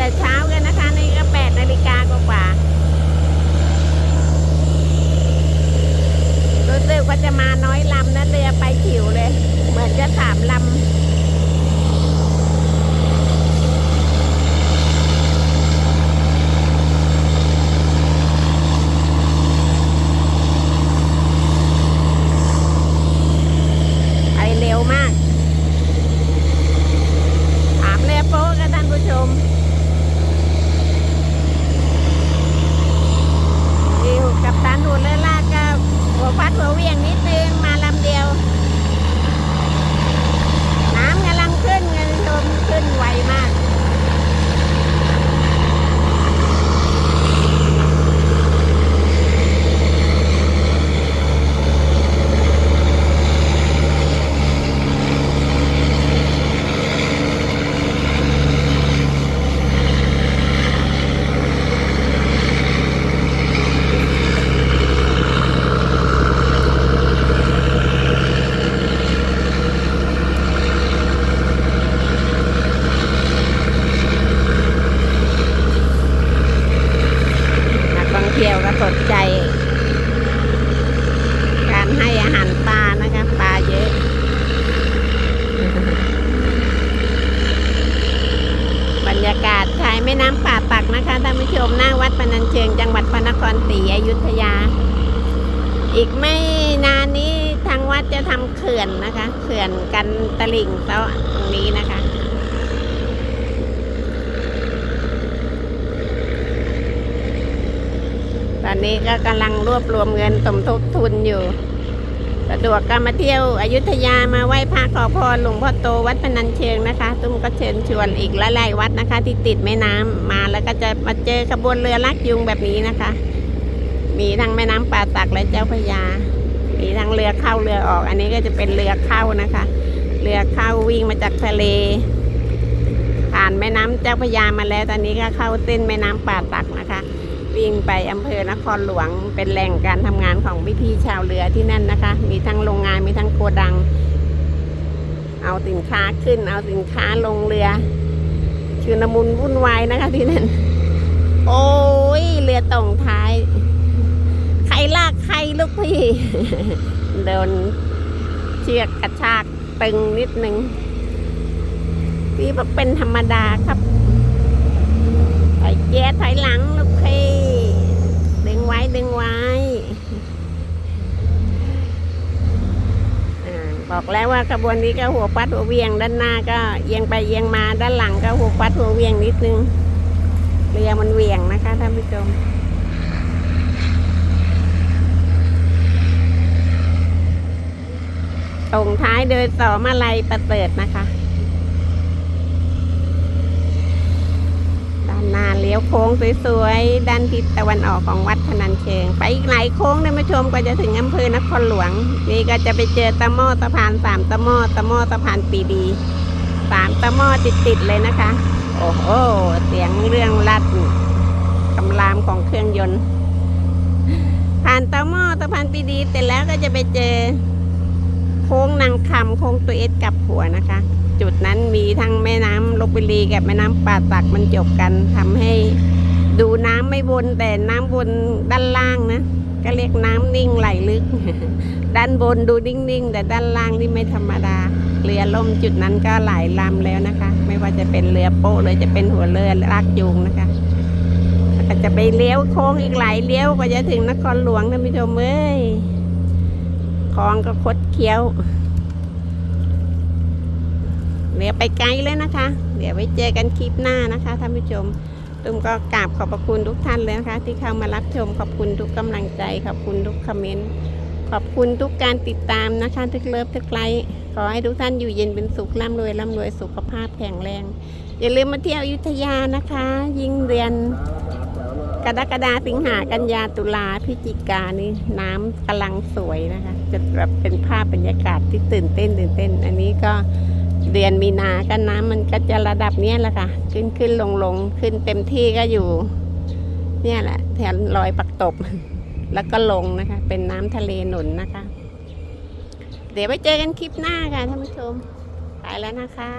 แต่เช้ากันนะคะนี่ก็แปดนาฬิกากว่าๆรู้สึกว่าจะมาน้อยลำนะเรือไปขิวเลย เหมือนจะสามลำ ไปเร็วมาก ถามเรือโป๊ะกับท่านผู้ชมดิวกับตันหัวเรือลากก็หัวฟัดหัวเหวียงนิดนึงมาลำเดียว น้ำกำลังขึ้นไงท่านผู้ชมขึ้นไวมาก นักท่องเที่ยวก็สนใจ การให้อาหารปลานะคะปลาเยอะ บรรยากาศชายแม่น้ำป่าตักนะคะท่านผู้ชมหน้าวัดปนัญเชิง จังหวัดพระนครศรีอยุธยา อีกไม่นานนี้ทางวัดจะทำเขื่อนนะคะเขื่อนกันตลิ่งต้าตรงนี้นะคะตอนนี้ก็กำลังรวบรวมเงินสมทบทุนอยู่ สะดวกก็มาเที่ยวอยุธยามาไหว้พระขอพรหลวงพ่อโตวัดพนัญเชิงนะคะ ตุ้มก็เชิญชวนอีกหลายๆวัดนะคะ ที่ติดแม่น้ำมาแล้วก็จะมาเจอขบวนเรือลักยุงแบบนี้นะคะ มีทั้งแม่น้ำป่าตักและเจ้าพระยา มีทั้งเรือเข้าเรือออก อันนี้ก็จะเป็นเรือเข้านะคะ เรือเข้าวิ่งมาจากทะเล ผ่านแม่น้ำเจ้าพระยามาแล้ว ตอนนี้ก็เข้าเส้นแม่น้ำป่าตักนะ วิ่งไปอำเภอนครหลวง เป็นแหล่งการทำงานของวิธีชาวเรือที่นั่นนะคะ มีทั้งโรงงานมีทั้งโกดัง เอาสินค้าขึ้น เอาสินค้าลงเรือชุนมุนวุ่นวายนะคะที่นั่น โอ้ยเรือตรงท้าย ใครลากใครลูกพี่เดินเชือกกระชากตึงนิดนึงพี่บอกเป็นธรรมดาครับถอยแย่ถอยหลังลูกพี่ ดึงไว้ดึงไว้บอกแล้วว่ากระบวนนี้ก็หัวปัดหัวเวียงด้านหน้าก็เอียงไปเอียงมาด้านหลังก็หัวปัดหัวเวียงนิดนึงเรือมันเวียงนะคะท่านผู้ชมส่งท้ายโดยสอมาลัยประเสริฐนะคะ ด้านหน้าเลี้ยวโค้งสวยๆ ด้านทิศตะวันออกของวัดพนัญเชิง ไปอีกหลายโค้งนะมาชมก็จะถึงอำเภอนครหลวง นี่ก็จะไปเจอตะหม้อตะพานสามตะหม้อตะหม้อตะพานปีดีสามตะหม้อติดๆเลยนะคะ โอ้โหเสียงเรื่องลัดกำลามของเครื่องยนต์ ผ่านตะหม้อตะพานปีดีเสร็จแล้วก็จะไปเจอ ค้งนางคำโค้งตัวเอสกับหัวนะคะ จุดนั้นมีทั้งแม่น้ำลบบุรีกับแม่น้ำป่าตักมันจบกันทำให้ดูน้ำไม่วนแต่น้ำวนด้านล่างนะก็เรียกน้ำนิ่งไหลลึก ด้านบนดูนิ่งๆ แต่ด้านล่างนี่ไม่ธรรมดา เรือล่มจุดนั้นก็หลายลำแล้วนะคะ ไม่ว่าจะเป็นเรือโป๊ะเลยจะเป็นหัวเรือลากจูงนะคะก็จะไปเลี้ยวโค้งอีกหลายเลี้ยวกว่าจะถึงนครหลวงท่านผู้ชมเอ้ยคลองก็คด เคี้ยว เดี๋ยวไปไกลเลยนะคะ เดี๋ยวไว้เจอกันคลิปหน้านะคะท่านผู้ชมตุ้มก็กราบขอบพระคุณทุกท่านเลยนะคะ ที่เข้ามารับชมขอบคุณทุกกำลังใจ ขอบคุณทุกคอมเมนต์ขอบคุณทุกการติดตามนะคะทุกเลิฟทุกไลค์ขอให้ทุกท่านอยู่เย็นเป็นสุขร่ำรวยร่ำรวยสุขภาพแข็งแรง อย่าลืมมาเที่ยวอยุธยานะคะ ยิ่งเดือน กรกฎาสิงหากันยาตุลาพฤศจิกานี่น้ำกำลังสวยนะคะ จะแบบเป็นภาพบรรยากาศที่ตื่นเต้นตื่นเต้น อันนี้ก็เดือนมีนาก็น้ำมันก็จะระดับเนี้ยแหละค่ะ ขึ้นขึ้นลงลงขึ้นเต็มที่ก็อยู่ เนี่ยแหละ แถวรอยปักตบ แล้วก็ลงนะคะ เป็นน้ำทะเลหนุนนะคะ เดี๋ยวไปเจอกันคลิปหน้าค่ะท่านผู้ชม ไปแล้วนะคะ